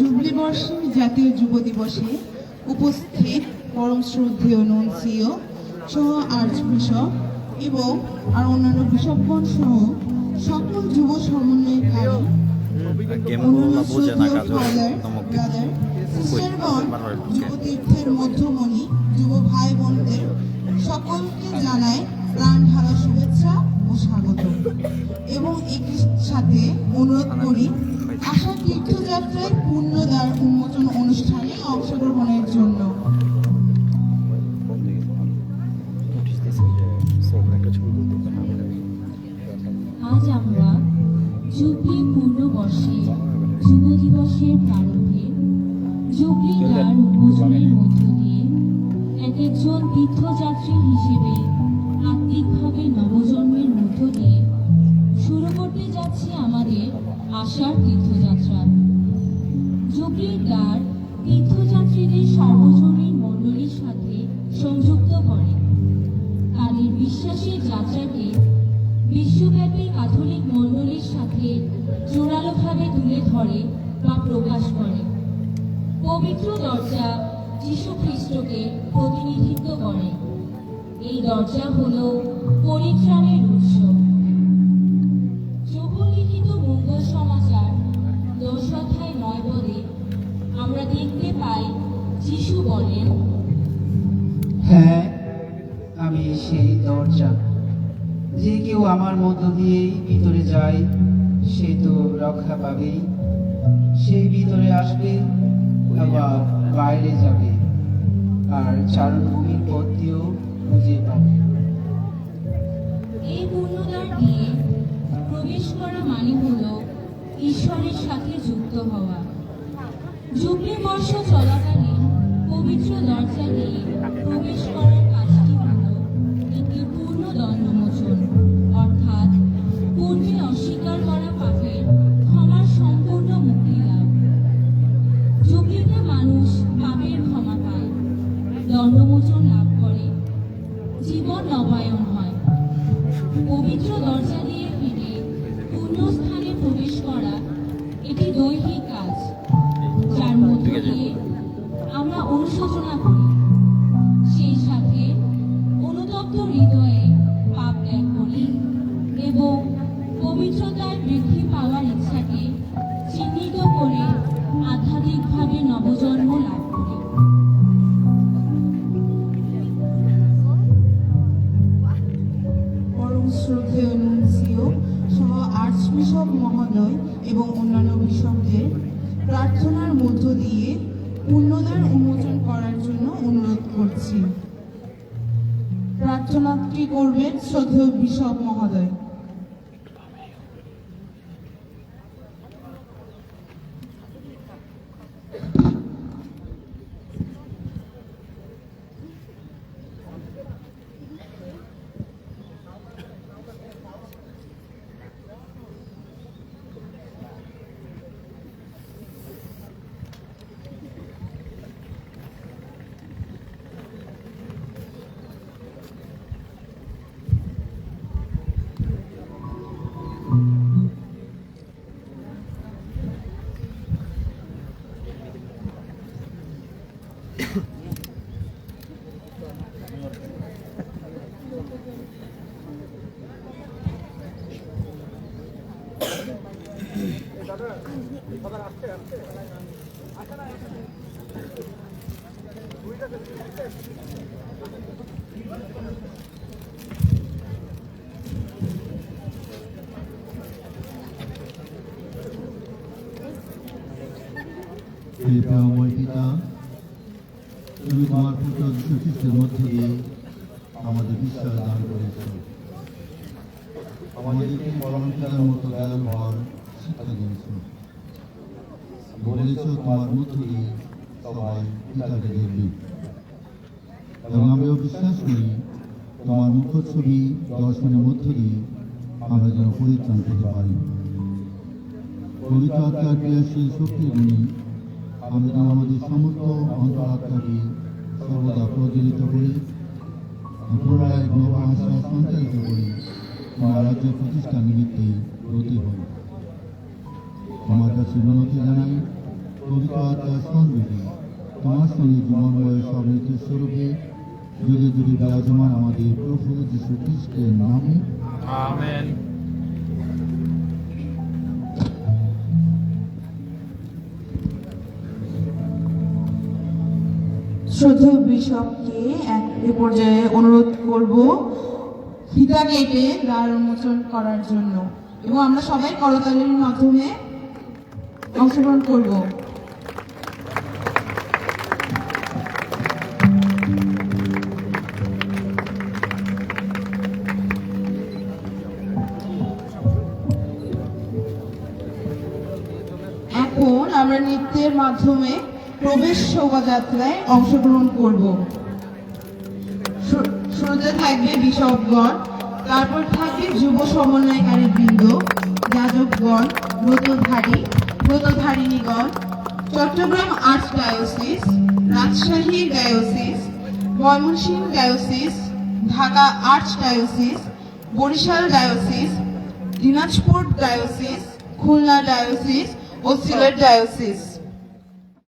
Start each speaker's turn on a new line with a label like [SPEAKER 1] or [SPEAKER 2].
[SPEAKER 1] Jubilee বর্ষের জাতীয় যুব দিবসে উপস্থিত পরম শ্রদ্ধেয় নন্সিও সহ আর্চ বিশপ এবং আর অন্যান্য বিশপগণ সহ সকল যুব সমন্বয়কারী
[SPEAKER 2] গেম
[SPEAKER 1] অন্যান্য
[SPEAKER 2] বোঝে না কাজ
[SPEAKER 1] শ্রদ্ধেয়
[SPEAKER 2] ধমক
[SPEAKER 1] সিস্টারগণ,
[SPEAKER 2] বারবার
[SPEAKER 1] যুব মধ্যমণি যুব ভাই বোনদের সকলকে জানায় প্রাণ ঢালা শুভেচ্ছা ও স্বাগত। এবং একই সাথে অনুরোধ করি তীর্থযাত্রায় পূর্ণদ্বার উন্মোচন অনুষ্ঠানে অংশগ্রহণের জন্য।
[SPEAKER 3] আজ আমরা জুবলি পূর্ণবর্ষে যুব দিবসের প্রারম্ভে জুবলি দ্বার উন্মোচনের মধ্য দিয়ে এক একজন তীর্থযাত্রী হিসেবে আত্মিকভাবে নবজন্মের মধ্য দিয়ে শুরু করতে যাচ্ছি আমাদের আশার তীর্থযাত্রা জুবলির দ্বার তীর্থযাত্রীদের সর্বজনীন মণ্ডলীর সাথে সংযুক্ত করে। তাদের বিশ্বাসের যাত্রাকে বিশ্বব্যাপী ক্যাথলিক মণ্ডলীর সাথে জোরালোভাবে তুলে ধরে বা প্রকাশ করে। পবিত্র দরজা যীশু খ্রিস্টকে প্রতিনিধিত্ব করে। এই দরজা হল পরিত্রাণের উৎস। যীশু বলেন
[SPEAKER 4] হ্যাঁ আমি সেই দরজা। যে কেউ আমার মধ্য দিয়েই ভিতরে যায় সে তো রক্ষা পাবেই। সে ভিতরে আসবে আবার বাইরে যাবে আর চারুভূমির পথ দিয়েও খুঁজে পাবে।
[SPEAKER 3] এই পূর্ণদ্বার দিয়ে প্রবেশ করা মানে হল ঈশ্বরের সাথে যুক্ত হওয়া। জুবলি বর্ষ চলাকালীন পবিত্র দরজা দিয়ে প্রবেশ করার আমরা অনুশোচনা করি। সেই সাথে অনুতপ্ত হৃদয়ে পাপ ত্যাগ করি এবং পবিত্রতার বৃদ্ধি পাওয়ার ইচ্ছাকে চিহ্নিত করে আধ্যাত্মিকভাবে নবজন্ম লাভ করি।
[SPEAKER 1] শ্রদ্ধেয় নন্সিও সহ আর্চ বিশপ মহোদয় এবং অন্যান্য বিশপদের প্রার্থনার মধ্য দিয়ে পুণ্যদ্বার উন্মোচন করার জন্য অনুরোধ করছি। প্রার্থনাটি করবেন? শ্রদ্ধেয় বিশপ মহোদয়।
[SPEAKER 5] হে প্রেমময় পিতা তুমি তোমার পুত্র আমাদের বিশ্বাস দান করেছ আমাদেরকে মতো জ্ঞান হওয়ার দিয়েছ বলেছ তোমার মধ্য দিয়ে সবাই এবং আমরাও বিশ্বাস করি তোমার মুখ্য দর্শনের মধ্য দিয়ে আমরা যেন পরিত্রাণ পেতে পারি পবিত্র আত্মার ক্রিয়াশীল শক্তির গুণী আমরা যেন আমাদের সমস্ত অন্তরাত্মাকে সর্বদা প্রজ্বলিত করে পুনরায় নব আশা সঞ্চারিত করে তোমার রাজ্য প্রতিষ্ঠা নিমিত্তে ব্রতী হই তোমার কাছে বিনতি জানাই পবিত্র আত্মার সন্দেহে তোমার সঙ্গে জীবনময় সমৃদ্ধ স্বরূপে যুগে যুগে বিরাজমান আমাদের প্রভু যীশু খ্রিস্টের নামে।
[SPEAKER 2] আমেন।
[SPEAKER 1] শ্রদ্ধেয় বিশপকে এক এ পর্যায়ে অনুরোধ করব ফিতা কেটে দ্বার উন্মোচন করার জন্য। এবং আমরা সবাই করতালির মাধ্যমে অংশগ্রহণ করব। এখন আমরা নৃত্যের মাধ্যমে প্রবেশ শোভাযাত্রায় অংশগ্রহণ করব। শুরুতে থাকবে বিশপগণ তারপর থাকবে যুব সমন্বয়কারী বৃন্দ যাজকগণ ব্রতধারী ব্রতধারিণীগণ Chattogram archdiocese, Rajshahi diocese, Mymensingh diocese, Dhaka archdiocese, Barishal diocese, Dinajpur diocese, Khulna diocese ও সিলেট ডায়োসিস।